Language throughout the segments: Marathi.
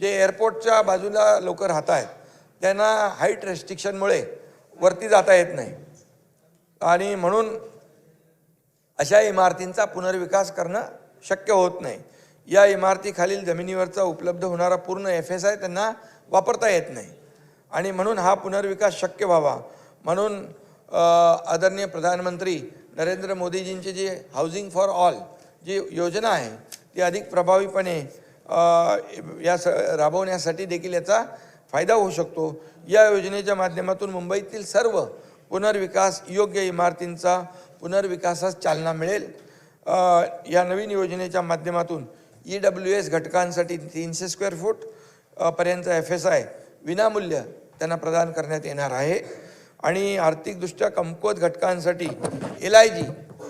जे एअरपोर्टच्या बाजूला लोक राहत आहेत त्यांना हाईट रेस्ट्रिक्शनमुळे वरती जाता येत नाही. आणि म्हणून अशा इमारतींचा पुनर्विकास करणं शक्य होत नाही. या इमारतीखालील जमिनीवरचा उपलब्ध होणारा पूर्ण एफ एस आय त्यांना वापरता येत नाही. आणि म्हणून हा पुनर्विकास शक्य व्हावा. म्हणून आदरणीय प्रधानमंत्री नरेंद्र मोदीजींची जी हाऊसिंग फॉर ऑल जी योजना आहे ती अधिक प्रभावीपणे या स राबवण्यासाठी देखील याचा फायदा होऊ शकतो. या योजनेच्या माध्यमातून मुंबईतील सर्व पुनर्विकास योग्य इमारतींचा पुनर्विकासास चालना मिळेल. या नवीन योजनेच्या माध्यमातून ई डब्ल्यू एस घटकांसाठी तीनशे स्क्वेअर फूट पर्यंत एफ एस आय विनामूल्य त्यांना प्रदान करण्यात येणार आहे. आणि आर्थिकदृष्ट्या कमकुवत घटकांसाठी एल आय जी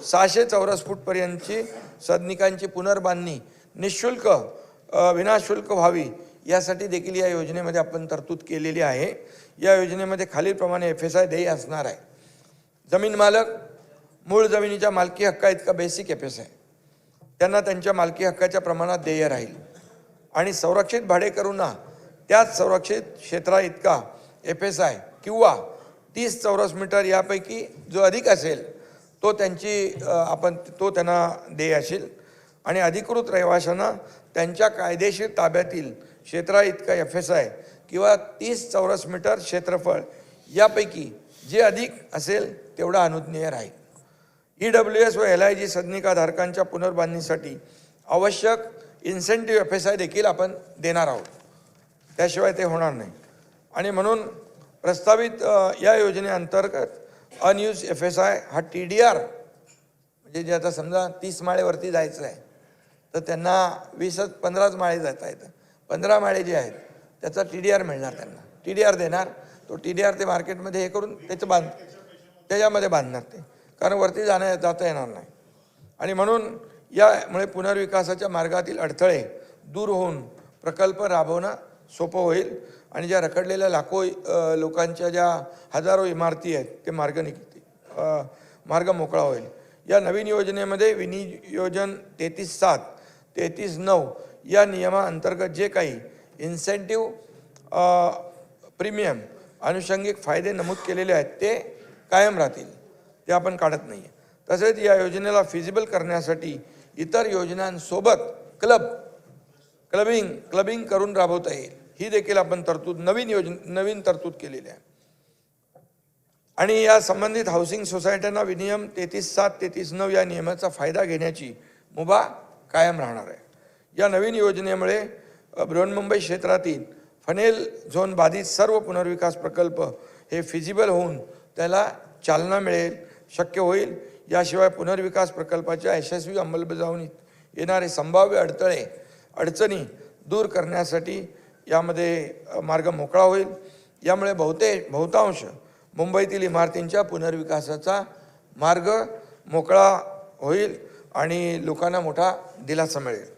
सहाशे चौरस फूटपर्यंतची सदनिकांची पुनर्बांधणी निशुल्क विनाशुल्क व्हावी यासाठी देखील या योजनेमध्ये आपण तरतूद केलेली आहे. या योजनेमध्ये खालीलप्रमाणे एफ एस आय देय असणार आहे. जमीन मालक मूळ जमिनीच्या मालकी हक्का इतका बेसिक एफ एस आय त्यांना त्यांच्या मालकी हक्काच्या प्रमाणात देय राहील. आणि संरक्षित भाडेकरूंना त्याच संरक्षित क्षेत्रा इतका एफ एस आय किंवा तीस चौरस मीटर यापैकी जो अधिक असेल तो त्यांची आपण तो त्यांना देय असेल. आणि अधिकृत रहिवाशांना त्यांच्या कायदेशीर ताब्यातील क्षेत्रा इतका एफ एस आय किंवा तीस चौरस मीटर क्षेत्रफळ यापैकी जे अधिक असेल तेवढा अनुज्ञेय राहील. ई डब्ल्यू एस व एल आय जी सदनिकाधारकांच्या पुनर्बांधणीसाठी आवश्यक इन्सेंटिव्ह एफ एस आय देखील आपण देणार आहोत. त्याशिवाय ते होणार नाही. आणि म्हणून प्रस्तावित या योजनेअंतर्गत अनयूज एफ एस आय हा टी डी आर म्हणजे जे आता समजा तीस माळेवरती जायचं आहे तर त्यांना वीसच पंधराच माळे जाता येतं पंधरा माळे जे आहेत त्याचा टी डी आर मिळणार त्यांना. टी डी आर देणार. तो टी डी आर ते मार्केटमध्ये हे करून त्याचं बांध त्याच्यामध्ये बांधणार ते. कारण वरती जाण्या जाता येणार नाही. आणि म्हणून यामुळे पुनर्विकासाच्या मार्गातील अडथळे दूर होऊन प्रकल्प राबवणं सोपं होईल. आणि ज्या रखडलेल्या लाखो लोकांच्या ज्या हजारो इमारती आहेत ते मार्ग निघतील मार्ग मोकळा होईल. या नवीन योजनेमध्ये विनियोजन तेहतीस सात तेहतीस नऊ या नियमाअंतर्गत जे काही इन्सेंटिव्ह प्रीमियम अनुषंगिक फायदे नमूद केलेले आहेत ते कायम राहतील. ते आपण काढत नाही तसेच या योजनेला फिजिबल करण्यासाठी इतर योजनांसोबत क्लब क्लबिंग क्लबिंग करून राबवता येईल. ही देखील आपण तरतूद नवीन योजन नवीन तरतूद केलेली आहे. आणि या संबंधित हाऊसिंग सोसायट्यांना विनियम तेहतीस सात तेहतीस नऊ या नियमाचा फायदा घेण्याची मुभा कायम राहणार आहे. या नवीन योजनेमुळे बृहन्मुंबई क्षेत्रातील फनेल झोन बाधित सर्व पुनर्विकास प्रकल्प हे फिजिबल होऊन त्याला चालना मिळेल शक्य होईल. याशिवाय पुनर्विकास प्रकल्पाच्या यशस्वी अंमलबजावणीत येणारे संभाव्य अडथळे अडचणी दूर करण्यासाठी यामध्ये मार्ग मोकळा होईल. यामुळे बहुतेक बहुतांश मुंबईतील इमारतींच्या पुनर्विकासाचा मार्ग मोकळा होईल. आणि लोकांना मोठा दिलासा मिळेल.